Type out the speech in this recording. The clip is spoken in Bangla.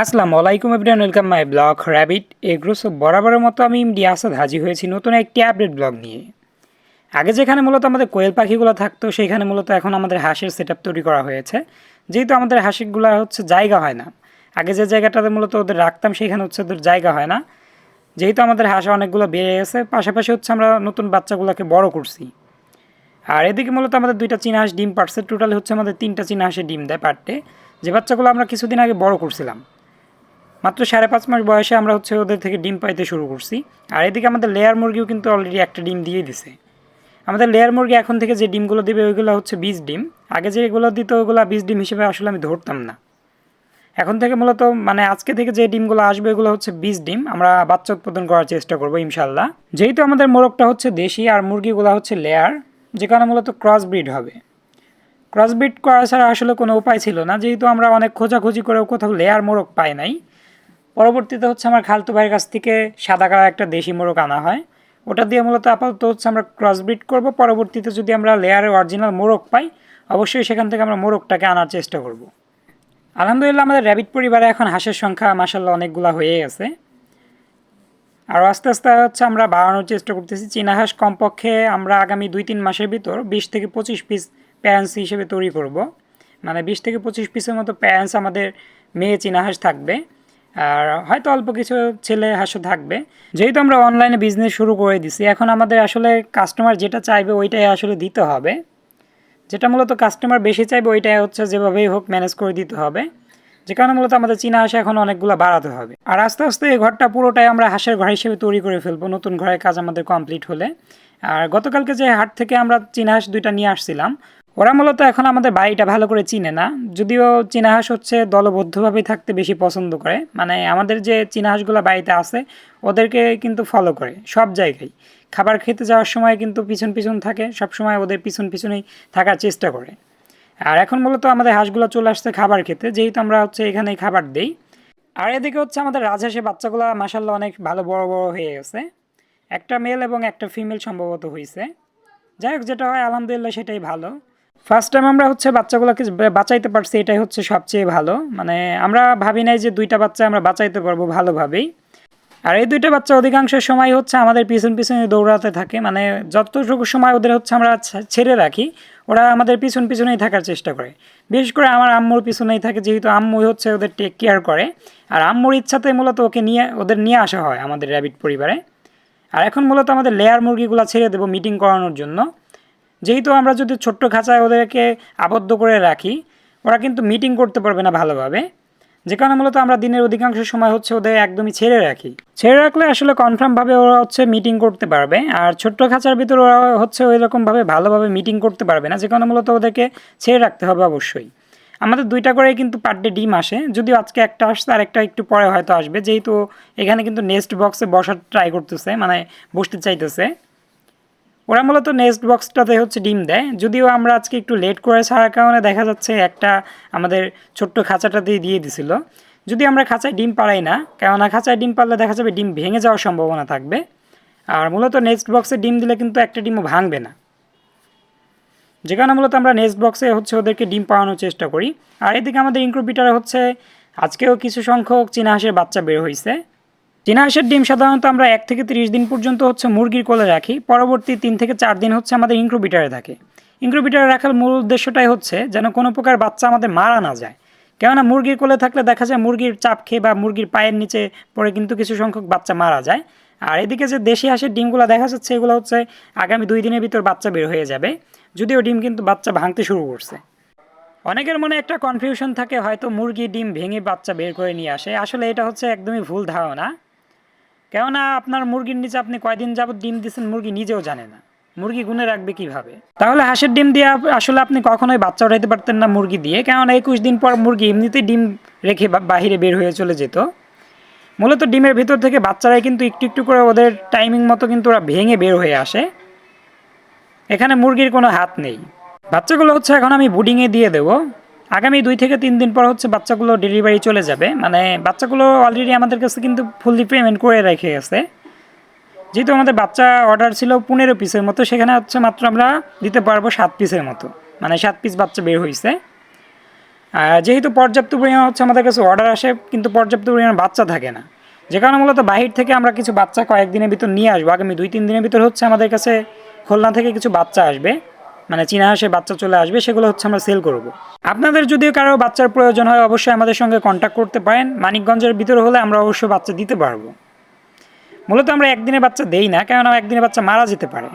আসসালামু আলাইকুম everyone welcome my blog Rabbit Agro so বরাবরের মতো আমি ইমডি আসাদ হাজির হয়েছি নতুন একটি আপডেট ব্লগ নিয়ে। আগে যেখানে মূলত আমাদের কোয়েল পাখিগুলো থাকতো সেখানে মূলত এখন আমাদের হাঁসের সেট তৈরি করা হয়েছে। যেহেতু আমাদের হাঁসিগুলো হচ্ছে জায়গা হয় না। আগে যে জায়গাটাতে মূলত ওদের রাখতাম সেখানে হচ্ছে ওদের জায়গা হয় না। যেহেতু আমাদের হাঁস অনেকগুলো বেড়ে গেছে, পাশাপাশি হচ্ছে আমরা নতুন বাচ্চাগুলোকে বড় করছি। আর এদিকে মূলত আমাদের দুইটা চীনা হাঁস ডিম পারছে টোটালি হচ্ছে আমাদের তিনটা চীনা হাঁসের ডিম দেয় পারটে যে বাচ্চাগুলো আমরা কিছুদিন আগে বড় করছিলাম। মাত্র সাড়ে পাঁচ মাস বয়সে আমরা হচ্ছে ওদের থেকে ডিম পাইতে শুরু করছি। আর এদিকে আমাদের লেয়ার মুরগিও কিন্তু অলরেডি একটা ডিম দিয়ে দিছে। আমাদের লেয়ার মুরগি এখন থেকে যে ডিমগুলো দেবে, ওইগুলো হচ্ছে বীজ ডিম। আগে যেগুলো দিত ওইগুলো বীজ ডিম হিসেবে আসলে আমি ধরতাম না। এখন থেকে মূলত মানে আজকে থেকে যে ডিমগুলো আসবে, এগুলো হচ্ছে বীজ ডিম। আমরা বাচ্চা উৎপাদন করার চেষ্টা করব ইনশাল্লাহ যেহেতু আমাদের মোরগটা হচ্ছে দেশি, আর মুরগিগুলো হচ্ছে লেয়ার যেখানে মূলত ক্রস ব্রিড হবে। ক্রস ব্রিড করা ছাড়া আসলে কোনো উপায় ছিল না। যেহেতু আমরা অনেক খোঁজাখুঁজি করেও কোথাও লেয়ার মোরগ পাই নাই। পরবর্তীতে হচ্ছে আমার খালতু ভাইয়ের কাছ থেকে সাদা কালার একটা দেশি মোরগ আনা হয়। ওটা দিয়ে মূলত আপাতত হচ্ছে আমরা ক্রসব্রিড করব। পরবর্তীতে যদি আমরা লেয়ারের অরিজিনাল মোরগ পাই, অবশ্যই সেখান থেকে আমরা মোরগটাকে আনার চেষ্টা করব। আলহামদুলিল্লাহ আমাদের র্যাবিট পরিবারে এখন হাঁসের সংখ্যা মাসাল্লাহ অনেকগুলো হয়ে গেছে আর আস্তে আস্তে হচ্ছে আমরা বাড়ানোর চেষ্টা করতেছি। চীনা হাঁস কমপক্ষে আমরা আগামী দুই তিন মাসের ভিতর বিশ থেকে পঁচিশ পিস প্যারেন্টস হিসেবে তৈরি করব। মানে বিশ থেকে পঁচিশ পিসের মতো প্যারেন্টস আমাদের মেয়ে চীনা হাঁস থাকবে। আর হয়তো অল্প কিছু ছেলে হাঁসও থাকবে। যেহেতু আমরা অনলাইনে বিজনেস শুরু করে দিছি, এখন আমাদের আসলে কাস্টমার যেটা চাইবে ওইটাই আসলে দিতে হবে। যেটা মূলত কাস্টমার বেশি চাইবে ওইটাই হচ্ছে যেভাবেই হোক ম্যানেজ করে দিতে হবে। যে কারণে মূলত আমাদের চীনা হাঁস এখন অনেকগুলো বাড়াতে হবে। আর আস্তে আস্তে এই ঘরটা পুরোটাই আমরা হাঁসের ঘর হিসেবে তৈরি করে ফেলব, নতুন ঘরের কাজ আমাদের কমপ্লিট হলে। আর গতকালকে যে হাট থেকে আমরা চীনা হাঁস দুইটা নিয়ে আসছিলাম ওরা মূলত এখন আমাদের বাড়িটা ভালো করে চিনে না। যদিও চীনা হাঁস হচ্ছে দলবদ্ধভাবে থাকতে বেশি পছন্দ করে। মানে আমাদের যে চীনা হাঁসগুলো বাড়িতে আছে, ওদেরকে কিন্তু ফলো করে সব জায়গায়। খাবার খেতে যাওয়ার সময় কিন্তু পিছন পিছন থাকে, সব সময় ওদের পিছন পিছনেই থাকার চেষ্টা করে। আর এখন মূলত আমাদের হাঁসগুলো চলে আসছে খাবার খেতে, যেহেতু আমরা হচ্ছে এখানেই খাবার দেই। আর এদিকে হচ্ছে আমাদের রাজহাঁসের বাচ্চাগুলো মাসাল্লাহ অনেক ভালো বড় বড় হয়ে গেছে। একটা মেল এবং একটা ফিমেল সম্ভবত হয়েছে যাই হোক, যেটা হয়, আলহামদুলিল্লাহ সেটাই ভালো। ফার্স্ট টাইম আমরা হচ্ছে বাচ্চাগুলোকে বাঁচাইতে পারছি, এটাই হচ্ছে সবচেয়ে ভালো। মানে আমরা ভাবি নাই যে দুইটা বাচ্চা আমরা বাঁচাইতে পারব ভালোভাবেই। আর এই দুইটা বাচ্চা অধিকাংশ সময় হচ্ছে আমাদের পিছন পিছনে দৌড়াতে থাকে। মানে যতটুকু সময় ওদের হচ্ছে আমরা ছেড়ে রাখি, ওরা আমাদের পিছন পিছনেই থাকার চেষ্টা করে। বিশেষ করে আমার আম্মুর পিছনেই থাকে, যেহেতু আম্মু হচ্ছে ওদের টেক কেয়ার করে। আর আম্মুর ইচ্ছাতে মূলত ওকে নিয়ে, ওদের নিয়ে আসা হয় আমাদের র্যাবিট পরিবারে। আর এখন মূলত আমাদের লেয়ার মুরগিগুলো ছেড়ে দেবো মিটিং করানোর জন্য। যেহেতু আমরা যদি ছোট্ট খাঁচায় ওদেরকে আবদ্ধ করে রাখি, ওরা কিন্তু মিটিং করতে পারবে না ভালোভাবে। যে কারণে মূলত আমরা দিনের অধিকাংশ সময় হচ্ছে ওদের একদমই ছেড়ে রাখি। ছেড়ে রাখলে আসলে কনফার্মভাবে ওরা হচ্ছে মিটিং করতে পারবে, আর ছোট্ট খাঁচার ভিতরে ওরা হচ্ছে ওই রকমভাবে ভালোভাবে মিটিং করতে পারবে না, যে কারণে মূলত ওদেরকে ছেড়ে রাখতে হবে অবশ্যই। আমাদের দুইটা করে কিন্তু পার ডে ডিম আসে, যদিও আজকে একটা আসছে আর একটা একটু পরে হয়তো আসবে, যেহেতু এখানে কিন্তু নেক্সট বক্সে বসার ট্রাই করতেছে মানে বসতে চাইতেছে। ওরা মূলত নেক্সট বক্সটাতে হচ্ছে ডিম দেয়। যদিও আমরা আজকে একটু লেট করে ছাড়ার কারণে দেখা যাচ্ছে একটা আমাদের ছোট্ট খাঁচাটাতেই দিয়ে দিছিল। যদি আমরা খাঁচায় ডিম পাড়াই না, কেননা খাঁচায় ডিম পারলে দেখা যাবে ডিম ভেঙে যাওয়ার সম্ভাবনা থাকবে। আর মূলত নেক্সট বক্সে ডিম দিলে কিন্তু একটা ডিমও ভাঙবে না। যে কারণে মূলত আমরা নেক্সট বক্সে হচ্ছে ওদেরকে ডিম পাওয়ানোর চেষ্টা করি। আর এদিকে আমাদের ইনক্রুপিটারে হচ্ছে আজকেও কিছু সংখ্যক চীনা হাঁসের বাচ্চা বের হয়েছে চীনা হাঁসের ডিম সাধারণত আমরা এক থেকে তিরিশ দিন পর্যন্ত হচ্ছে মুরগির কোলে রাখি, পরবর্তী তিন থেকে চার দিন হচ্ছে আমাদের ইনক্রুবিটারে থাকে। ইনক্রুবিটারে রাখার মূল উদ্দেশ্যটাই হচ্ছে যেন কোনো প্রকার বাচ্চা আমাদের মারা না যায়। কেননা মুরগির কোলে থাকলে দেখা যায় মুরগির চাপ খেয়ে বা মুরগির পায়ের নিচে পড়ে কিন্তু কিছু সংখ্যক বাচ্চা মারা যায়। আর এদিকে যে দেশি হাঁসের ডিমগুলো দেখা যাচ্ছে এগুলো হচ্ছে আগামী দুই দিনের ভিতর বাচ্চা বের হয়ে যাবে। যদিও ডিম কিন্তু বাচ্চা ভাঙতে শুরু করছে। অনেকের মনে একটা কনফিউশন থাকে, হয়তো মুরগি ডিম ভেঙে বাচ্চা বের করে নিয়ে আসে। আসলে এটা হচ্ছে একদমই ভুল ধারণা। কেননা আপনার মুরগির নিচে আপনি কয়দিন যাবত ডিম দিচ্ছেন মুরগি নিজেও জানে না। মুরগি গুনে রাখবে কীভাবে? তাহলে হাঁসের ডিম দিয়ে আসলে আপনি কখনোই বাচ্চা উঠাইতে পারতেন না মুরগি দিয়ে, কেননা একুশ দিন পর মুরগি এমনিতেই ডিম রেখে বাহিরে বের হয়ে চলে যেত। মূলত ডিমের ভিতর থেকে বাচ্চারাই কিন্তু একটু একটু করে ওদের টাইমিং মতো কিন্তু ওরা ভেঙে বের হয়ে আসে। এখানে মুরগির কোনো হাত নেই। বাচ্চাগুলো হচ্ছে, এখন আমি বুডিংয়ে দিয়ে দেবো। আগামী দুই থেকে তিন দিন পর হচ্ছে বাচ্চাগুলো ডেলিভারি চলে যাবে। মানে বাচ্চাগুলো অলরেডি আমাদের কাছে কিন্তু ফুললি পেমেন্ট করে রেখে গেছে। যেহেতু আমাদের বাচ্চা অর্ডার ছিল পনেরো পিসের মতো, সেখানে হচ্ছে মাত্র আমরা দিতে পারব সাত পিসের মতো। মানে সাত পিস বাচ্চা বের হয়েছে আর যেহেতু পর্যাপ্ত পরিমাণ হচ্ছে আমাদের কাছে অর্ডার আসে, কিন্তু পর্যাপ্ত পরিমাণ বাচ্চা থাকে না। যে কারণে মূলত বাহির থেকে আমরা কিছু বাচ্চা কয়েকদিনের ভিতর নিয়ে আসব। আগামী দুই, তিন দিনের ভিতর হচ্ছে আমাদের কাছে খুলনা থেকে কিছু বাচ্চা আসবে। মানে চীনা হাসে বাচ্চা চলে আসবে, সেগুলো হচ্ছে আমরা সেল করব। আপনাদের যদিও কারও বাচ্চার প্রয়োজন হয়, অবশ্যই আমাদের সঙ্গে কন্ট্যাক্ট করতে পারেন। মানিকগঞ্জের ভিতরে হলে আমরা অবশ্যই বাচ্চা দিতে পারব। মূলত আমরা একদিনে বাচ্চা দেই না, কেননা একদিনে বাচ্চা মারা যেতে পারে।